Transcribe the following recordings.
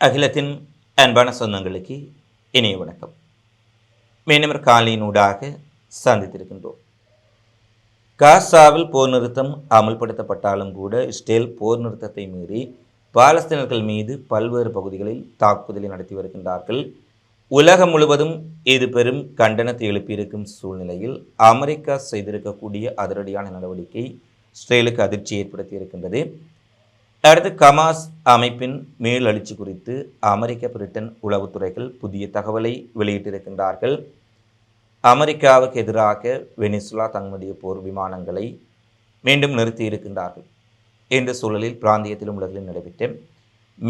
அகிலத்தின் அன்பான சொந்தங்களுக்கு இனிய வணக்கம். மீண்டும் காலையினூடாக சந்தித்திருக்கின்றோம். காசாவில் போர் நிறுத்தம் அமல்படுத்தப்பட்டாலும் கூட இஸ்ரேல் போர் நிறுத்தத்தை மீறி பாலஸ்தீனர்கள் மீது பல்வேறு பகுதிகளில் தாக்குதலை நடத்தி வருகின்றார்கள். உலகம் முழுவதும் இது பெரும் கண்டனத்தை எழுப்பியிருக்கும் சூழ்நிலையில் அமெரிக்கா செய்திருக்கக்கூடிய அதிரடியான நடவடிக்கை இஸ்ரேலுக்கு அதிர்ச்சி ஏற்படுத்தி இருக்கின்றது அடுத்து கமாஸ் அமைப்பின் மேலெழுச்சி குறித்து அமெரிக்க பிரிட்டன் உளவுத்துறைகள் புதிய தகவலை வெளியிட்டிருக்கின்றார்கள். அமெரிக்காவுக்கு எதிராக வெனிசுலா தங்களுடைய போர் விமானங்களை மீண்டும் நிறுத்தி இருக்கின்றார்கள் இந்த சூழலில் பிராந்தியத்திலும் உலகிலும் நடைபெற்ற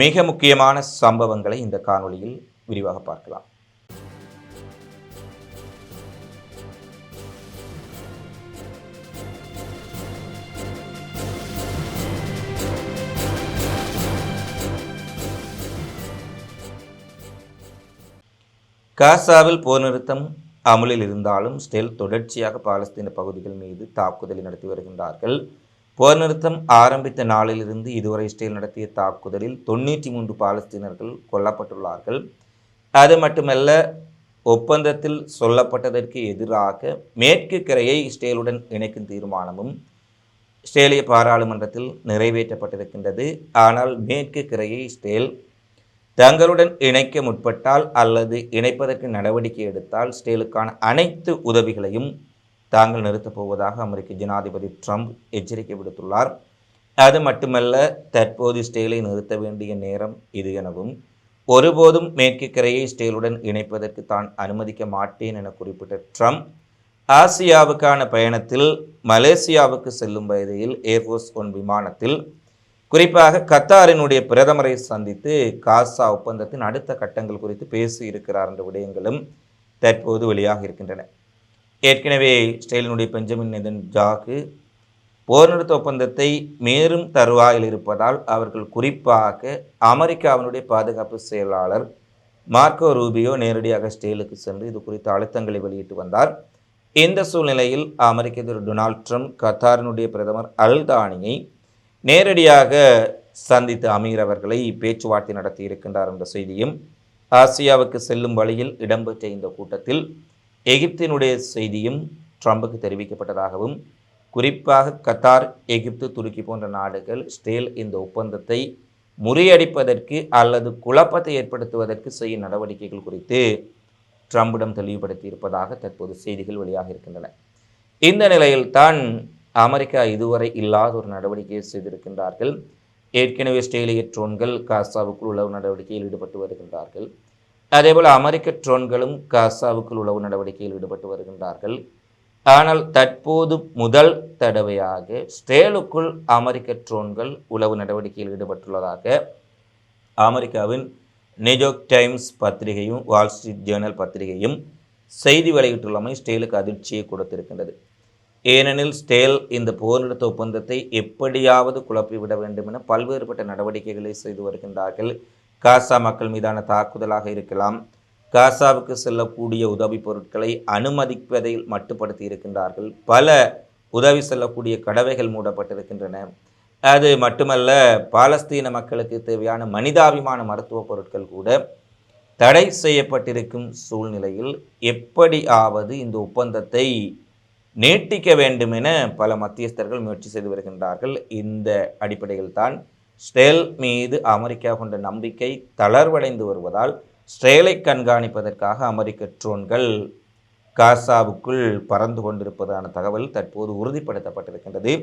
மிக முக்கியமான சம்பவங்களை இந்த காணொளியில் விரிவாக பார்க்கலாம். காசாவில் போர் நிறுத்தம் அமலில் இருந்தாலும் ஸ்டெல் தொடர்ச்சியாக பாலஸ்தீன பகுதிகள் மீது தாக்குதலை நடத்தி வருகின்றார்கள். போர் நிறுத்தம் ஆரம்பித்த நாளிலிருந்து இதுவரை இஸ்ரேல் நடத்திய தாக்குதலில் தொண்ணூற்றி மூன்று பாலஸ்தீனர்கள் கொல்லப்பட்டுள்ளார்கள். அது மட்டுமல்ல ஒப்பந்தத்தில் சொல்லப்பட்டதற்கு எதிராக மேற்கு கரையை இஸ்ரேலுடன் இணைக்கும் தீர்மானமும் இஸ்ரேலிய பாராளுமன்றத்தில் நிறைவேற்றப்பட்டிருக்கின்றது. ஆனால் மேற்கு கரையை இஸ்ரேல் தங்களுடன் இணைக்க முற்பட்டால் அல்லது இணைப்பதற்கு நடவடிக்கை எடுத்தால் ஸ்டேலுக்கான அனைத்து உதவிகளையும் தாங்கள் நிறுத்தப் போவதாக அமெரிக்க ஜனாதிபதி ட்ரம்ப் எச்சரிக்கை விடுத்துள்ளார். அது மட்டுமல்ல தற்போது ஸ்டேலை நிறுத்த வேண்டிய நேரம் இது எனவும் ஒருபோதும் மேற்கு கரையை ஸ்டேலுடன் இணைப்பதற்கு தான் அனுமதிக்க மாட்டேன் என குறிப்பிட்ட ட்ரம்ப் ஆசியாவுக்கான பயணத்தில் மலேசியாவுக்கு செல்லும் வயதில் ஏர்ஃபோர்ஸ் ஒன் விமானத்தில் குறிப்பாக கத்தாரினுடைய பிரதமரை சந்தித்து காசா ஒப்பந்தத்தின் அடுத்த கட்டங்கள் குறித்து பேசி இருக்கிறார் என்ற விடயங்களும் தற்போது வெளியாக இருக்கின்றன. ஏற்கனவே இஸ்ரேலினுடைய பெஞ்சமின் நிதன் ஜாக்கு போர் நிறுத்த ஒப்பந்தத்தை மேலும் தருவாயில் இருப்பதால் அவர்கள் குறிப்பாக அமெரிக்காவினுடைய பாதுகாப்பு செயலாளர் மார்க்கோ ரூபியோ நேரடியாக ஸ்டேலுக்கு சென்று இது குறித்த அழுத்தங்களை வெளியிட்டு வந்தார். இந்த சூழ்நிலையில் அமெரிக்க அதிபர் டொனால்ட் ட்ரம்ப் கத்தாரினுடைய பிரதமர் அல்தானியை நேரடியாக சந்தித்து அமீர் அவர்களை பேச்சுவார்த்தை நடத்தி இருக்கின்றார் என்ற செய்தியும் ஆசியாவுக்கு செல்லும் வழியில் இடம்பெற்ற இந்த கூட்டத்தில் எகிப்தினுடைய செய்தியும் ட்ரம்புக்கு தெரிவிக்கப்பட்டதாகவும் குறிப்பாக கத்தார் எகிப்து துருக்கி போன்ற நாடுகள் ஸ்டேல் இந்த ஒப்பந்தத்தை முறியடிப்பதற்கு அல்லது குழப்பத்தை ஏற்படுத்துவதற்கு செய்யும் நடவடிக்கைகள் குறித்து ட்ரம்பிடம் தெளிவுபடுத்தி இருப்பதாக தற்போது செய்திகள் வெளியாக இருக்கின்றன. இந்த நிலையில்தான் அமெரிக்கா இதுவரை இல்லாத ஒரு நடவடிக்கையை செய்திருக்கின்றார்கள். ஏற்கனவே ஸ்டேலிய ட்ரோன்கள் காசாவுக்குள் உளவு நடவடிக்கையில் ஈடுபட்டு வருகின்றார்கள். அதேபோல் அமெரிக்க ட்ரோன்களும் காசாவுக்குள் உளவு நடவடிக்கையில் ஈடுபட்டு வருகின்றார்கள். ஆனால் தற்போது முதல் தடவையாக ஸ்டேலுக்குள் அமெரிக்க ட்ரோன்கள் உளவு நடவடிக்கையில் ஈடுபட்டுள்ளதாக அமெரிக்காவின் நியூயார்க் டைம்ஸ் பத்திரிகையும் வால் ஸ்ட்ரீட் ஜேர்னல் பத்திரிகையும் செய்தி வெளியிட்டுள்ளமை ஸ்டேலுக்கு அதிர்ச்சியை கொடுத்திருக்கின்றது. ஏனெனில் ஸ்டேல் இந்த போர்நிறுத்த ஒப்பந்தத்தை எப்படியாவது குழப்பிவிட வேண்டும் என பல்வேறுபட்ட நடவடிக்கைகளை செய்து வருகின்றார்கள். காசா மக்கள் மீதான தாக்குதலாக இருக்கலாம். காசாவுக்கு செல்லக்கூடிய உதவி பொருட்களை அனுமதிப்பதை மட்டுப்படுத்தி இருக்கின்றார்கள். பல உதவி செல்லக்கூடிய கடவைகள் மூடப்பட்டிருக்கின்றன. அது மட்டுமல்ல பாலஸ்தீன மக்களுக்கு தேவையான மனிதாபிமான மருத்துவ பொருட்கள் கூட தடை செய்யப்பட்டிருக்கும் சூழ்நிலையில் எப்படியாவது இந்த ஒப்பந்தத்தை நீட்டிக்க வேண்டும் என பல மத்தியஸ்தர்கள் முயற்சி செய்து வருகின்றார்கள். இந்த அடிப்படையில் தான் ஸ்டேல் மீது அமெரிக்கா கொண்ட நம்பிக்கை தளர்வடைந்து வருவதால் ஸ்டேலை கண்காணிப்பதற்காக அமெரிக்க ட்ரோன்கள் காசாவுக்குள் பறந்து கொண்டிருப்பதான தகவல் தற்போது உறுதிப்படுத்தப்பட்டிருக்கின்றது.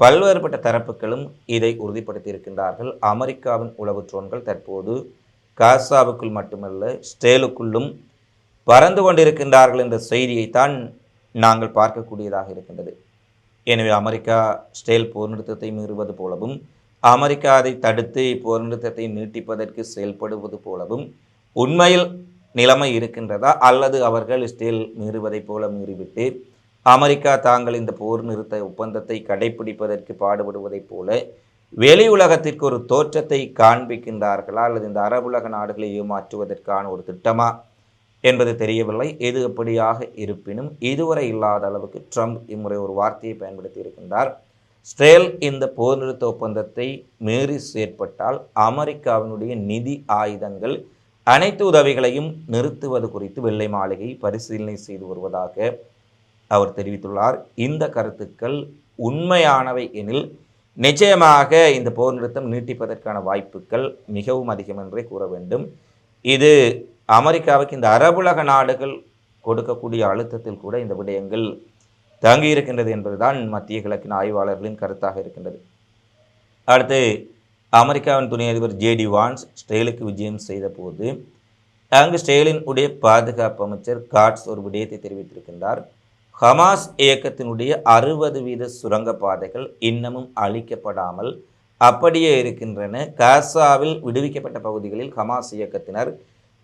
பல்வேறுபட்ட தரப்புகளும் இதை உறுதிப்படுத்தியிருக்கின்றார்கள். அமெரிக்காவின் உளவு ட்ரோன்கள் தற்போது காசாவுக்குள் மட்டுமல்ல ஸ்டேலுக்குள்ளும் பறந்து கொண்டிருக்கின்றார்கள் என்ற செய்தியைத்தான் நாங்கள் பார்க்கக்கூடியதாக இருக்கின்றது. எனவே அமெரிக்கா ஸ்டேல் போர் நிறுத்தத்தை மீறுவது போலவும் அமெரிக்கா அதை தடுத்து போர் நிறுத்தத்தை நீட்டிப்பதற்கு செயல்படுவது போலவும் உண்மையில் நிலைமை இருக்கின்றதா? அல்லது அவர்கள் ஸ்டேல் மீறுவதைப் போல மீறிவிட்டு அமெரிக்கா தாங்கள் இந்த போர் நிறுத்த ஒப்பந்தத்தை கடைபிடிப்பதற்கு பாடுபடுவதைப் போல வெளி உலகத்திற்கு ஒரு தோற்றத்தை காண்பிக்கின்றார்களா? அல்லது இந்த அரபுலக நாடுகளை ஏமாற்றுவதற்கான ஒரு திட்டமாக என்பது தெரியவில்லை. எது எப்படியாக இருப்பினும் இதுவரை இல்லாத அளவுக்கு ட்ரம்ப் இம்முறை ஒரு வார்த்தையை பயன்படுத்தி இருக்கின்றார். ஸ்ட்ரேல் இந்த போர் நிறுத்த ஒப்பந்தத்தை மீறி செயற்பட்டால் அமெரிக்காவினுடைய நிதி ஆயுதங்கள் அனைத்து உதவிகளையும் நிறுத்துவது குறித்து வெள்ளை மாளிகை பரிசீலனை செய்து வருவதாக அவர் தெரிவித்துள்ளார். இந்த கருத்துக்கள் உண்மையானவை எனில் நிச்சயமாக இந்த போர் நிறுத்தம் நீட்டிப்பதற்கான வாய்ப்புகள் மிகவும் அதிகம் என்றே கூற வேண்டும். இது அமெரிக்காவுக்கு இந்த அரபுலக நாடுகள் கொடுக்கக்கூடிய அழுத்தத்தில் கூட இந்த விடயங்கள் தங்கியிருக்கின்றது என்பதுதான் மத்திய கிழக்கின் ஆய்வாளர்களின் கருத்தாக இருக்கின்றது. அடுத்து அமெரிக்காவின் துணை அதிபர் ஜேடி வான்ஸ் ஸ்டெயிலுக்கு விஜயம் செய்த போது அங்கு ஸ்டெயிலின் உடைய பாதுகாப்பு அமைச்சர் காட்ஸ் ஒரு விடயத்தை தெரிவித்திருக்கின்றார். ஹமாஸ் இயக்கத்தினுடைய அறுபது வீத சுரங்கப்பாதைகள் இன்னமும் அழிக்கப்படாமல் அப்படியே இருக்கின்றன. காசாவில் விடுவிக்கப்பட்ட பகுதிகளில் ஹமாஸ் இயக்கத்தினர்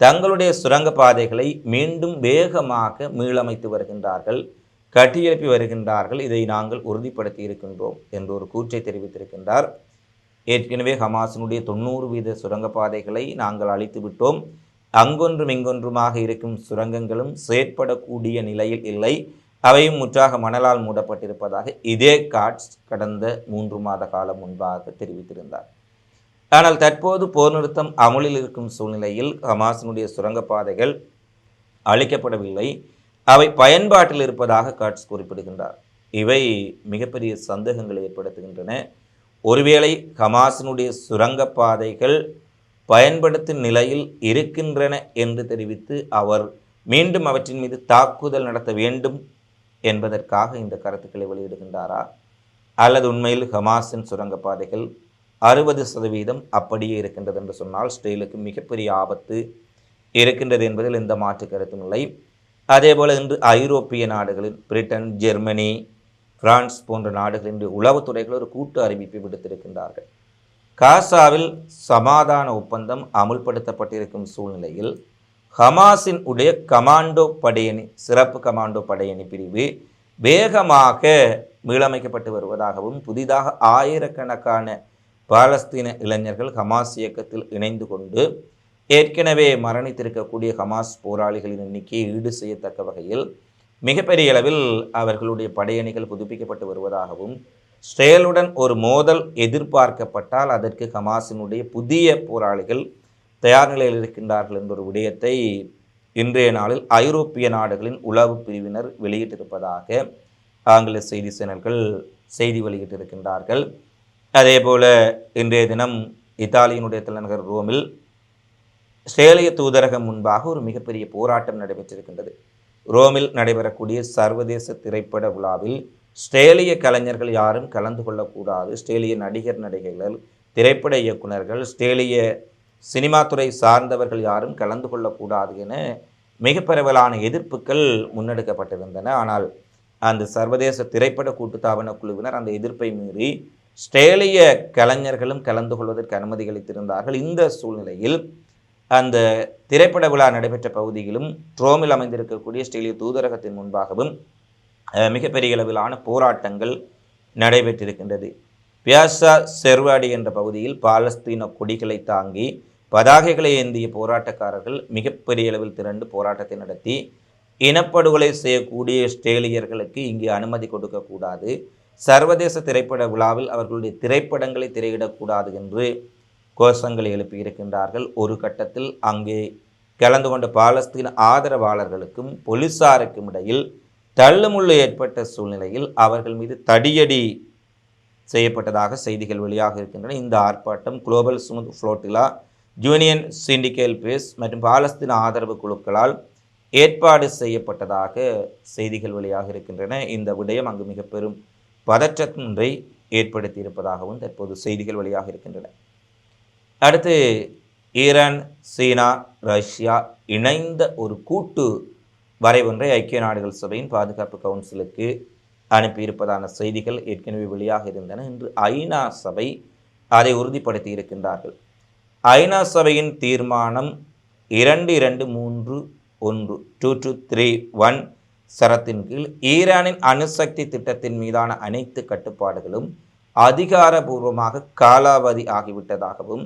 தங்களுடைய சுரங்கப்பாதைகளை மீண்டும் வேகமாக மீளமைத்து வருகின்றார்கள் கட்டியெழுப்பி வருகின்றார்கள். இதை நாங்கள் உறுதிப்படுத்தி இருக்கின்றோம் என்ற ஒரு கூற்றை தெரிவித்திருக்கின்றார். ஏற்கனவே ஹமாஸினுடைய தொண்ணூறு வீத சுரங்கப்பாதைகளை நாங்கள் அழித்து விட்டோம். அங்கொன்றும் இங்கொன்றுமாக இருக்கும் சுரங்கங்களும் செயற்படக்கூடிய நிலையில் இல்லை. அவையும் முற்றாக மணலால் மூடப்பட்டிருப்பதாக இதே காட்ஸ் கடந்த மூன்று மாத காலம் முன்பாக தெரிவித்திருந்தார். ஆனால் தற்போது போர் நிறுத்தம் அமலில் இருக்கும் சூழ்நிலையில் ஹமாஸினுடைய சுரங்கப்பாதைகள் அழிக்கப்படவில்லை. அவை பயன்பாட்டில் இருப்பதாக காட்ஸ் குறிப்பிடுகின்றார். இவை மிகப்பெரிய சந்தேகங்களை ஏற்படுத்துகின்றன. ஒருவேளை ஹமாஸினுடைய சுரங்கப்பாதைகள் பயன்படுத்தும் நிலையில் இருக்கின்றன என்று தெரிவித்து அவர் மீண்டும் அவற்றின் மீது தாக்குதல் நடத்த வேண்டும் என்பதற்காக இந்த கருத்துக்களை வெளியிடுகின்றாரா? அல்லது உண்மையில் ஹமாஸின் சுரங்கப்பாதைகள் அறுபது சதவீதம் அப்படியே இருக்கின்றது என்று சொன்னால் ஸ்டெயிலுக்கு மிகப்பெரிய ஆபத்து இருக்கின்றது என்பதில் எந்த மாற்று கருத்தும் இல்லை. அதேபோல் இன்று ஐரோப்பிய நாடுகளில் பிரிட்டன் ஜெர்மனி பிரான்ஸ் போன்ற நாடுகளின் உளவுத்துறைகள் ஒரு கூட்டு அறிவிப்பை விடுத்திருக்கின்றார்கள். காசாவில் சமாதான ஒப்பந்தம் அமுல்படுத்தப்பட்டிருக்கும் சூழ்நிலையில் ஹமாஸின் உடைய கமாண்டோ படையணி சிறப்பு கமாண்டோ படையணி பிரிவு வேகமாக மீளமைக்கப்பட்டு வருவதாகவும் புதிதாக ஆயிரக்கணக்கான பாலஸ்தீன இளைஞர்கள் ஹமாஸ் இயக்கத்தில் இணைந்து கொண்டு ஏற்கனவே மரணித்திருக்கக்கூடிய ஹமாஸ் போராளிகளின் எண்ணிக்கையை ஈடு செய்யத்தக்க வகையில் மிகப்பெரிய அளவில் அவர்களுடைய படையணிகள் புதுப்பிக்கப்பட்டு வருவதாகவும் ஸ்டேலுடன் ஒரு மோதல் எதிர்பார்க்கப்பட்டால் அதற்கு ஹமாஸினுடைய புதிய போராளிகள் தயார் நிலையில் இருக்கின்றார்கள் என்ற ஒரு விடயத்தை இன்றைய நாளில் ஐரோப்பிய நாடுகளின் உளவு பிரிவினர் வெளியிட்டிருப்பதாக ஆங்கில செய்தி சேனல்கள் செய்தி வெளியிட்டிருக்கின்றார்கள். அதே போல் இன்றைய தினம் இத்தாலியினுடைய தலைநகர் ரோமில் சேலைய தூதரகம் முன்பாக ஒரு மிகப்பெரிய போராட்டம் நடைபெற்றிருக்கின்றது. ரோமில் நடைபெறக்கூடிய சர்வதேச திரைப்பட விழாவில் ஸ்ட்ரேலிய கலைஞர்கள் யாரும் கலந்து கொள்ளக்கூடாது. ஸ்ட்ரேலிய நடிகர் நடிகைகள் திரைப்பட இயக்குனர்கள் ஸ்ட்ரேலிய சினிமா துறை சார்ந்தவர்கள் யாரும் கலந்து கொள்ளக்கூடாது என மிக பரவலான எதிர்ப்புகள் முன்னெடுக்கப்பட்டிருந்தன. ஆனால் அந்த சர்வதேச திரைப்பட கூட்டுத்தாபன குழுவினர் அந்த எதிர்ப்பை மீறி ஸ்டேலிய கலைஞர்களும் கலந்து கொள்வதற்கு அனுமதி அளித்திருந்தார்கள் இந்த சூழ்நிலையில் அந்த திரைப்பட விழா நடைபெற்ற பகுதியிலும் ட்ரோமில் அமைந்திருக்கக்கூடிய ஸ்டேலிய தூதரகத்தின் முன்பாகவும் மிகப்பெரிய அளவிலான போராட்டங்கள் நடைபெற்றிருக்கின்றது. பியாசா செர்வாடி என்ற பகுதியில் பாலஸ்தீன கொடிகளை தாங்கி பதாகைகளை ஏந்திய போராட்டக்காரர்கள் மிகப்பெரிய அளவில் திரண்டு போராட்டத்தை நடத்தி இனப்படுகொலை செய்யக்கூடிய ஸ்டேலியர்களுக்கு இங்கே அனுமதி கொடுக்கக்கூடாது. சர்வதேச திரைப்பட விழாவில் அவர்களுடைய திரைப்படங்களை திரையிடக்கூடாது என்று கோஷங்களை எழுப்பியிருக்கின்றார்கள் ஒரு கட்டத்தில் அங்கே கலந்து கொண்ட பாலஸ்தீன ஆதரவாளர்களுக்கும் போலீசாருக்கும் இடையில் தள்ளுமுள்ளு ஏற்பட்ட சூழ்நிலையில் அவர்கள் மீது தடியடி செய்யப்பட்டதாக செய்திகள் வெளியாக இருக்கின்றன. இந்த ஆர்ப்பாட்டம் குளோபல் சுமுத் ஃப்ளோட்டிலா யூனியன் சிண்டிகேல் பேஸ் மற்றும் பாலஸ்தீன ஆதரவு குழுக்களால் ஏற்பாடு செய்யப்பட்டதாக செய்திகள் வெளியாக இருக்கின்றன. இந்த விடயம் அங்கு மிக பெரும் பதற்றத்தை ஏற்படுத்தி இருப்பதாகவும் தற்போது செய்திகள் வழியாக இருக்கின்றன. அடுத்து ஈரான் சீனா ரஷ்யா இணைந்த ஒரு கூட்டு வரைவொன்றை ஐக்கிய நாடுகள் சபையின் பாதுகாப்பு கவுன்சிலுக்கு அனுப்பியிருப்பதான செய்திகள் ஏற்கனவே வெளியாக இருந்தன. இன்று ஐநா சபை அதை உறுதிப்படுத்தி இருக்கின்றார்கள். ஐநா சபையின் தீர்மானம் இரண்டு இரண்டு மூன்று ஒன்று டூ டூ த்ரீ ஒன் சரத்தின் கீழ் ஈரானின் அணுசக்தி திட்டத்தின் மீதான அனைத்து கட்டுப்பாடுகளும் அதிகாரபூர்வமாக காலாவதி ஆகிவிட்டதாகவும்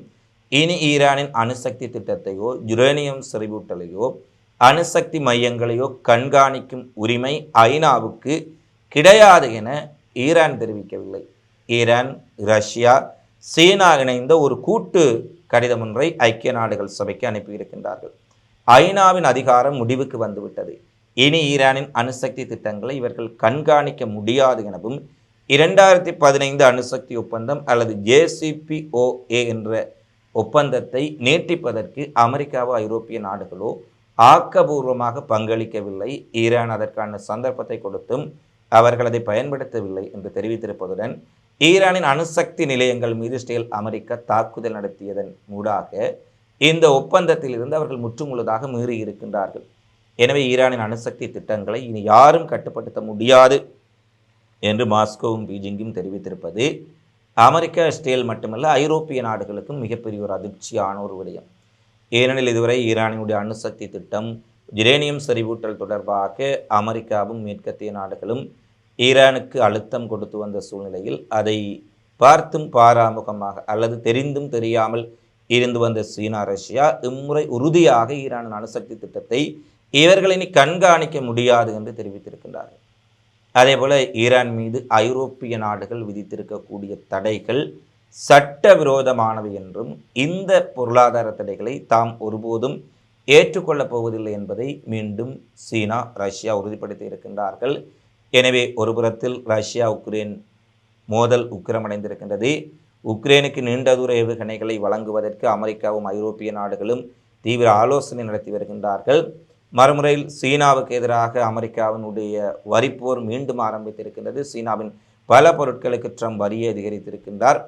இனி ஈரானின் அணுசக்தி திட்டத்தையோ யுரேனியம் செறிவூட்டலையோ அணுசக்தி மையங்களையோ கண்காணிக்கும் உரிமை ஐநாவுக்கு கிடையாது என ஈரான் தெரிவிக்கவில்லை. ஈரான் ரஷ்யா சீனா இணைந்த ஒரு கூட்டு கடிதம் ஒன்றை ஐக்கிய நாடுகள் சபைக்கு அனுப்பியிருக்கின்றார்கள். ஐநாவின் அதிகாரம் முடிவுக்கு வந்துவிட்டது. இனி ஈரானின் அணுசக்தி திட்டங்களை இவர்கள் கண்காணிக்க முடியாது எனவும் இரண்டாயிரத்தி பதினைந்து அணுசக்தி ஒப்பந்தம் அல்லது ஜேசிபிஓஏ என்ற ஒப்பந்தத்தை நீட்டிப்பதற்கு அமெரிக்காவோ ஐரோப்பிய நாடுகளோ ஆக்கபூர்வமாக பங்களிக்கவில்லை. ஈரான் அதற்கான சந்தர்ப்பத்தை கொடுத்தும் அவர்கள் அதை பயன்படுத்தவில்லை என்று தெரிவித்திருப்பதுடன் ஈரானின் அணுசக்தி நிலையங்கள் மீது ஸ்டேல் அமெரிக்கா தாக்குதல் நடத்தியதன் மூடாக இந்த ஒப்பந்தத்திலிருந்து அவர்கள் முற்றுமுழுதாக மீறி இருக்கின்றார்கள் எனவே ஈரானின் அணுசக்தி திட்டங்களை இனி யாரும் கட்டுப்படுத்த முடியாது என்று மாஸ்கோவும் பீஜிங்கும் தெரிவித்திருப்பது அமெரிக்கா ஸ்டேல் மட்டுமல்ல ஐரோப்பிய நாடுகளுக்கும் மிகப்பெரிய ஒரு அதிர்ச்சியான ஒரு விடயம். ஏனெனில் இதுவரை ஈரானினுடைய அணுசக்தி திட்டம் யுரேனியம் செறிவூட்டல் தொடர்பாக அமெரிக்காவும் மேற்கத்திய நாடுகளும் ஈரானுக்கு அழுத்தம் கொடுத்து வந்த சூழ்நிலையில் அதை பார்த்தும் பாராமுகமாக அல்லது தெரிந்தும் தெரியாமல் இருந்து வந்த சீனா ரஷ்யா இம்முறை உறுதியாக ஈரானின் அணுசக்தி திட்டத்தை இவர்கள் இனி கண்காணிக்க முடியாது என்று தெரிவித்திருக்கின்றார்கள். அதேபோல ஈரான் மீது ஐரோப்பிய நாடுகள் விதித்திருக்கக்கூடிய தடைகள் சட்டவிரோதமானவை என்றும் இந்த பொருளாதார தடைகளை தாம் ஒருபோதும் ஏற்றுக்கொள்ளப் போவதில்லை என்பதை மீண்டும் சீனா ரஷ்யா உறுதிப்படுத்தி இருக்கின்றார்கள். எனவே ஒரு புறத்தில் ரஷ்யா உக்ரைன் மோதல் உக்கிரமடைந்திருக்கின்றது. உக்ரைனுக்கு நீண்ட தூர ஏவுகணைகளை வழங்குவதற்கு அமெரிக்காவும் ஐரோப்பிய நாடுகளும் தீவிர ஆலோசனை நடத்தி வருகின்றார்கள். மறுமுறையில் சீனாவுக்கு எதிராக அமெரிக்காவினுடைய வரிப்போர் மீண்டும் ஆரம்பித்திருக்கின்றது. சீனாவின் பல பொருட்களுக்கு ட்ரம்ப் வரியை அதிகரித்திருக்கின்றார்.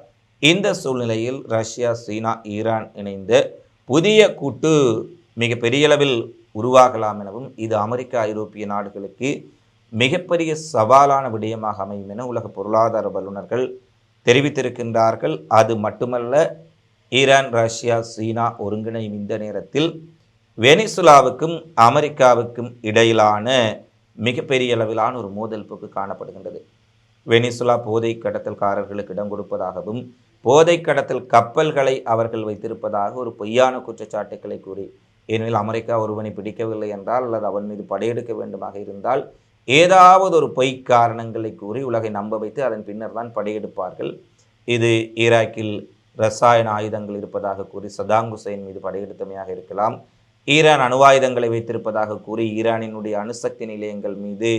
இந்த சூழ்நிலையில் ரஷ்யா சீனா ஈரான் இணைந்த புதிய கூட்டு மிக பெரிய அளவில் உருவாகலாம் எனவும் இது அமெரிக்கா ஐரோப்பிய நாடுகளுக்கு மிகப்பெரிய சவாலான விடயமாக அமையும் என உலக பொருளாதார வல்லுநர்கள் தெரிவித்திருக்கின்றார்கள். அது மட்டுமல்ல ஈரான் ரஷ்யா சீனா ஒருங்கிணையும் இந்த நேரத்தில் வெனிசுலாவுக்கும் அமெரிக்காவுக்கும் இடையிலான மிகப்பெரிய அளவிலான ஒரு மோதல் போக்கு காணப்படுகின்றது. வெனிசுலா போதை கடத்தல்காரர்களுக்கு இடம் கொடுப்பதாகவும் போதை கடத்தல் கப்பல்களை அவர்கள் வைத்திருப்பதாக ஒரு பொய்யான குற்றச்சாட்டுக்களை கூறி ஏனெனில் அமெரிக்கா ஒருவனை பிடிக்கவில்லை என்றால் அல்லது அவன் மீது படையெடுக்க வேண்டுமாக இருந்தால் ஏதாவது ஒரு பொய் காரணங்களை கூறி உலகை நம்ப வைத்து அதன் பின்னர் தான் படையெடுப்பார்கள். இது ஈராக்கில் ரசாயன ஆயுதங்கள் இருப்பதாக கூறி சதாம் ஹுசைன் மீது படையெடுத்தமையாக இருக்கலாம். ஈரான் அணுவாயுதங்களை வைத்திருப்பதாக கூறி ஈரானினுடைய அணுசக்தி நிலையங்கள் மீது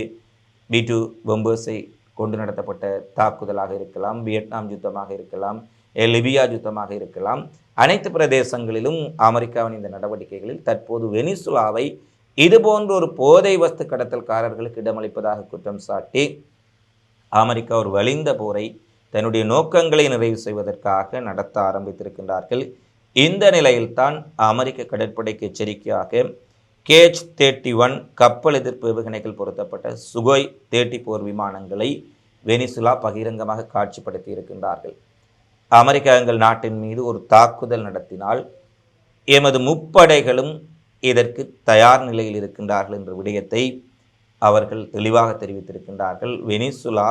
பி டூ பொம்பர்ஸை கொண்டு நடத்தப்பட்ட தாக்குதலாக இருக்கலாம் வியட்நாம் யுத்தமாக இருக்கலாம் லிபியா யுத்தமாக இருக்கலாம். அனைத்து பிரதேசங்களிலும் அமெரிக்காவின் இந்த நடவடிக்கைகளில் தற்போது வெனிசுலாவை இதுபோன்ற ஒரு போதை வஸ்து கடத்தல்காரர்களுக்கு இடமளிப்பதாக குற்றம் சாட்டி அமெரிக்கா ஒரு வலிந்த போரை தன்னுடைய நோக்கங்களை நிறைவு செய்வதற்காக நடத்த ஆரம்பித்திருக்கின்றார்கள். இந்த நிலையில்தான் அமெரிக்க கடற்படைக்கு எச்சரிக்கையாக கேஜ் தேர்ட்டி ஒன் கப்பல் எதிர்ப்பு ஏவுகணைகள் பொருத்தப்பட்ட சுகோய் தேர்ட்டி போர் விமானங்களை வெனிசுலா பகிரங்கமாக காட்சிப்படுத்தி இருக்கின்றார்கள் அமெரிக்கா எங்கள் நாட்டின் மீது ஒரு தாக்குதல் நடத்தினால் எமது முப்படைகளும் இதற்கு தயார் நிலையில் இருக்கின்றார்கள் என்ற விடயத்தை அவர்கள் தெளிவாக தெரிவித்திருக்கின்றார்கள். வெனிசுலா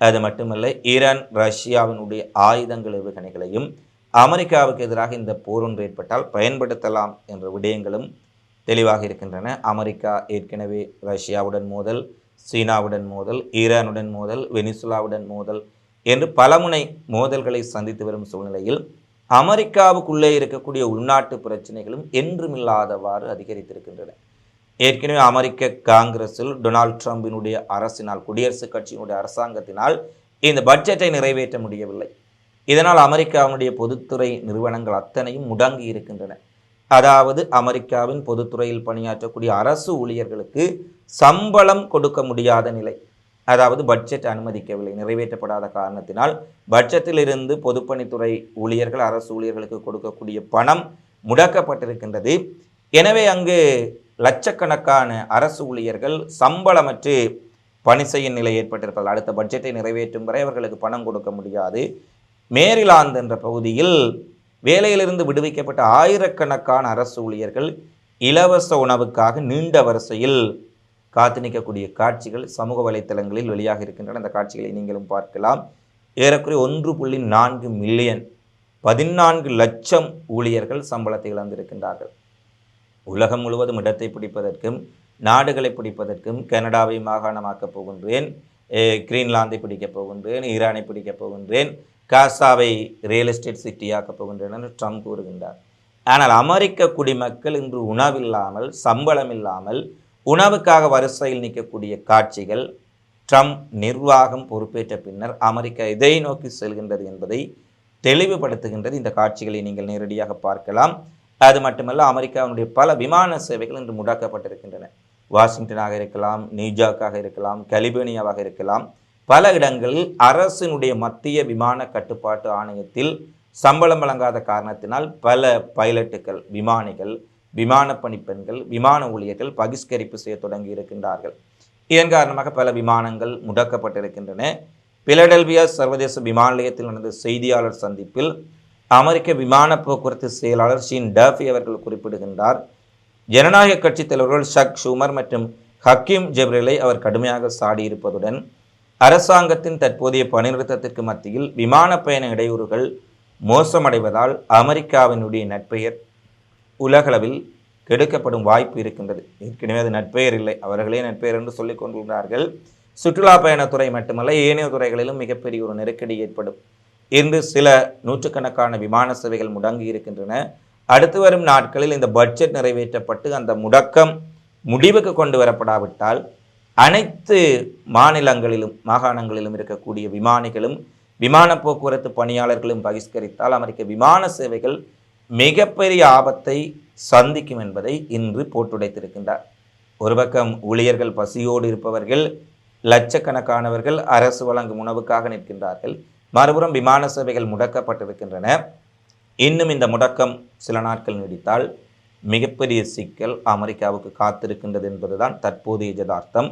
அது மட்டுமல்ல ஈரான் ரஷ்யாவினுடைய ஆயுதங்கள் ஏவுகணைகளையும் அமெரிக்காவுக்கு எதிராக இந்த போர் ஒன்று ஏற்பட்டால் பயன்படுத்தலாம் என்ற விடயங்களும் தெளிவாக இருக்கின்றன. அமெரிக்கா ஏற்கனவே ரஷ்யாவுடன் மோதல் சீனாவுடன் மோதல் ஈரானுடன் மோதல் வெனிசுலாவுடன் மோதல் என்று பலமுனை மோதல்களை சந்தித்து வரும் சூழ்நிலையில் அமெரிக்காவுக்குள்ளே இருக்கக்கூடிய உள்நாட்டு பிரச்சனைகளும் என்றுமில்லாதவாறு அதிகரித்திருக்கின்றன. ஏற்கனவே அமெரிக்க காங்கிரஸில் டொனால்ட் ட்ரம்பினுடைய அரசினால் குடியரசுக் கட்சியினுடைய அரசாங்கத்தினால் இந்த பட்ஜெட்டை நிறைவேற்ற முடியவில்லை. இதனால் அமெரிக்காவினுடைய பொதுத்துறை நிறுவனங்கள் அத்தனையும் முடங்கி இருக்கின்றன. அதாவது அமெரிக்காவின் பொதுத்துறையில் பணியாற்றக்கூடிய அரசு ஊழியர்களுக்கு சம்பளம் கொடுக்க முடியாத நிலை. அதாவது பட்ஜெட் அனுமதிக்கவில்லை நிறைவேற்றப்படாத காரணத்தினால். பட்ஜெட்டில் இருந்து பொதுப்பணித்துறை ஊழியர்கள் அரசு ஊழியர்களுக்கு கொடுக்கக்கூடிய பணம் முடக்கப்பட்டிருக்கின்றது. எனவே அங்கு லட்சக்கணக்கான அரசு ஊழியர்கள் சம்பளமற்று பணி செய்யும் நிலை ஏற்பட்டிருப்பதால் அடுத்த பட்ஜெட்டை நிறைவேற்றும் வரை அவர்களுக்கு பணம் கொடுக்க முடியாது. மேரிலாந்து என்ற பகுதியில் வேலையிலிருந்து விடுவிக்கப்பட்ட ஆயிரக்கணக்கான அரசு ஊழியர்கள் இலவச உணவுக்காக நீண்ட வரிசையில் காத்து நிற்கக்கூடிய காட்சிகள் சமூக வலைத்தளங்களில் வெளியாக இருக்கின்றன. அந்த காட்சிகளை நீங்களும் பார்க்கலாம். ஏறக்குறைய ஒன்று புள்ளி நான்கு மில்லியன் பதினான்கு லட்சம் ஊழியர்கள் சம்பளத்தை இழந்திருக்கின்றார்கள். உலகம் முழுவதும் இடத்தை பிடிப்பதற்கும் நாடுகளை பிடிப்பதற்கும் கனடாவை மாகாணமாக்கப் போகின்றேன் கிரீன்லாந்தை பிடிக்கப் போகின்றேன் ஈரானை பிடிக்கப் போகின்றேன் காசாவை ரியல் எஸ்டேட் சிட்டியாக்கப் போகின்றனர் என்று ட்ரம்ப் கூறுகின்றார். ஆனால் அமெரிக்க குடிமக்கள் இன்று உணவில்லாமல் சம்பளம் இல்லாமல் உணவுக்காக வரிசையில் நிற்கக்கூடிய காட்சிகள் ட்ரம்ப் நிர்வாகம் பொறுப்பேற்ற பின்னர் அமெரிக்கா இதை நோக்கி செல்கின்றது என்பதை தெளிவுபடுத்துகின்றது. இந்த காட்சிகளை நீங்கள் நேரடியாக பார்க்கலாம். அது மட்டுமல்ல அமெரிக்காவினுடைய பல விமான சேவைகள் இன்று முடக்கப்பட்டிருக்கின்றன. வாஷிங்டனாக இருக்கலாம் நியூஜார்க்காக இருக்கலாம் கலிபோர்னியாவாக இருக்கலாம். பல இடங்களில் அரசினுடைய மத்திய விமான கட்டுப்பாட்டு ஆணையத்தில் சம்பளம் வழங்காத காரணத்தினால் பல பைலட்டுகள் விமானிகள் விமான பணிப்பெண்கள் விமான ஊழியர்கள் பகிஷ்கரிப்பு செய்ய தொடங்கி இருக்கின்றார்கள். இதன் காரணமாக பல விமானங்கள் முடக்கப்பட்டிருக்கின்றன. பிலடெல்வியா சர்வதேச விமான நிலையத்தில் நடந்த செய்தியாளர் சந்திப்பில் அமெரிக்க விமான போக்குவரத்து செயலாளர் ஷீன் டர்ஃபி அவர்கள் குறிப்பிடுகின்றார். ஜனநாயக கட்சித் தலைவர்கள் ஷக் ஷூமர் மற்றும் ஹக்கீம் ஜெப்ரிலை அவர் கடுமையாக சாடியிருப்பதுடன் அரசாங்கத்தின் தற்போதைய பணிநிறுத்தத்திற்கு மத்தியில் விமான பயண இடையூறுகள் மோசமடைவதால் அமெரிக்காவினுடைய நட்பெயர் உலகளவில் கெடுக்கப்படும் வாய்ப்பு இருக்கின்றது. ஏற்கனவே அது நட்பெயர் இல்லை. அவர்களே நட்பெயர் என்று சொல்லிக் கொண்டுள்ளார்கள் சுற்றுலா பயணத்துறை மட்டுமல்ல ஏனைய துறைகளிலும் மிகப்பெரிய ஒரு நெருக்கடி ஏற்படும். இன்று சில நூற்றுக்கணக்கான விமான சேவைகள் முடங்கி இருக்கின்றன. அடுத்து வரும் நாட்களில் இந்த பட்ஜெட் நிறைவேற்றப்பட்டு அந்த முடக்கம் முடிவுக்கு கொண்டு வரப்படாவிட்டால் அனைத்து மாநிலங்களிலும் மாகாணங்களிலும் இருக்கக்கூடிய விமானிகளும் விமான போக்குவரத்து பணியாளர்களும் பகிஷ்கரித்தால் அமெரிக்க விமான சேவைகள் மிகப்பெரிய ஆபத்தை சந்திக்கும் என்பதை இன்று போட்டுடைத்திருக்கின்றார். ஒரு பக்கம் ஊழியர்கள் பசியோடு இருப்பவர்கள் லட்சக்கணக்கானவர்கள் அரசு வழங்கும் உணவுக்காக நிற்கின்றார்கள். மறுபுறம் விமான சேவைகள் முடக்கப்பட்டிருக்கின்றன. இன்னும் இந்த முடக்கம் சில நாட்கள் நீடித்தால் மிகப்பெரிய சிக்கல் அமெரிக்காவுக்கு காத்திருக்கின்றது என்பதுதான் தற்போதைய யதார்த்தம்.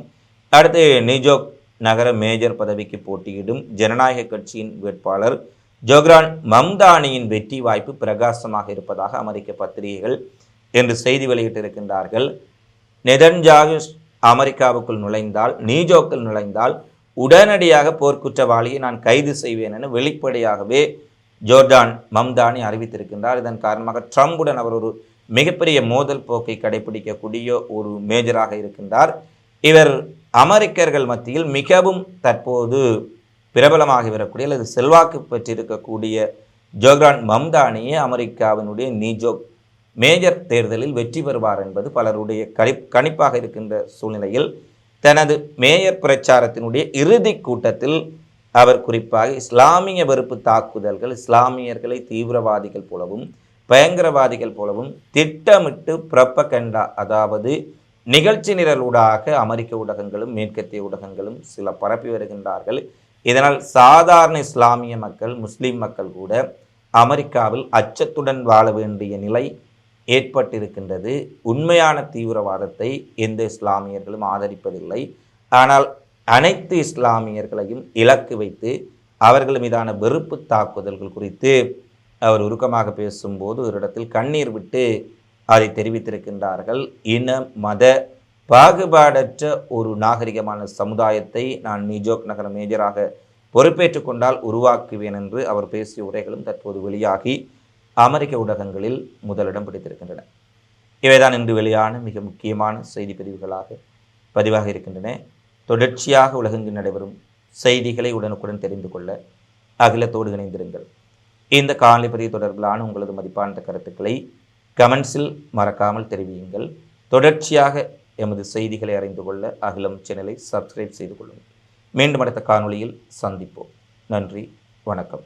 அடுத்து நியூஜோக் நகர மேஜர் பதவிக்கு போட்டியிடும் ஜனநாயக கட்சியின் வேட்பாளர் ஜோக்ரான் மம்தானியின் வெற்றி வாய்ப்பு பிரகாசமாக இருப்பதாக அமெரிக்க பத்திரிகைகள் என்று செய்தி வெளியிட்டிருக்கின்றார்கள். நெதன்ஜாகு அமெரிக்காவுக்குள் நுழைந்தால் நியூஜோக்கில் நுழைந்தால் உடனடியாக போர்க்குற்றவாளியை நான் கைது செய்வேன் என வெளிப்படையாகவே ஜோர்டான் மம்தானி அறிவித்திருக்கின்றார். இதன் காரணமாக ட்ரம்புடன் அவர் ஒரு மிகப்பெரிய மோதல் போக்கை கடைபிடிக்கக்கூடிய ஒரு மேஜராக இருக்கின்றார். இவர் அமெரிக்கர்கள் மத்தியில் மிகவும் தற்போது பிரபலமாகி வரக்கூடிய அல்லது செல்வாக்கு பெற்றிருக்கக்கூடிய ஜோக்ரான் மம்தானியே அமெரிக்காவினுடைய நீஜோக் மேஜர் தேர்தலில் வெற்றி பெறுவார் என்பது பலருடைய கணி கணிப்பாக இருக்கின்ற சூழ்நிலையில் தனது மேயர் பிரச்சாரத்தினுடைய இறுதி கூட்டத்தில் அவர் குறிப்பாக இஸ்லாமிய வெறுப்பு தாக்குதல்கள் இஸ்லாமியர்களை தீவிரவாதிகள் போலவும் பயங்கரவாதிகள் போலவும் திட்டமிட்டு பிரப்பகண்டா அதாவது நிகழ்ச்சி நிரலூடாக அமெரிக்க ஊடகங்களும் மேற்கத்திய ஊடகங்களும் சில பரப்பி வருகின்றார்கள். இதனால் சாதாரண இஸ்லாமிய மக்கள் முஸ்லீம் மக்கள் கூட அமெரிக்காவில் அச்சத்துடன் வாழ வேண்டிய நிலை ஏற்பட்டிருக்கின்றது. உண்மையான தீவிரவாதத்தை எந்த இஸ்லாமியர்களும் ஆதரிப்பதில்லை. ஆனால் அனைத்து இஸ்லாமியர்களையும் இலக்கு வைத்து அவர்கள் மீதான வெறுப்பு தாக்குதல்கள் குறித்து அவர் உருக்கமாக பேசும்போது ஒரு இடத்தில் கண்ணீர் விட்டு அதை தெரிவித்திருக்கின்றார்கள். இன மத பாகுபாடற்ற ஒரு நாகரிகமான சமுதாயத்தை நான் நியூஜோக் நகர மேஜராக பொறுப்பேற்று கொண்டால் உருவாக்குவேன் என்று அவர் பேசிய உரைகளும் தற்போது வெளியாகி அமெரிக்க ஊடகங்களில் முதலிடம் பிடித்திருக்கின்றன. இவைதான் இன்று வெளியான மிக முக்கியமான செய்தி பிரிவுகளாக பதிவாக இருக்கின்றன. தொடர்ச்சியாக உலகெங்கு நடைபெறும் செய்திகளை உடனுக்குடன் தெரிந்து கொள்ள அகிலத்தோடு இணைந்திருங்கள். இந்த காணொலி பதிவு தொடர்பிலான உங்களது மதிப்பான கருத்துக்களை கமெண்ட்ஸில் மறக்காமல் தெரிவியுங்கள். தொடர்ச்சியாக எமது செய்திகளை அறிந்து கொள்ள அகிலம் சேனலை சப்ஸ்கிரைப் செய்து கொள்ளுங்கள். மீண்டும் அடுத்த காணொளியில் சந்திப்போம். நன்றி வணக்கம்.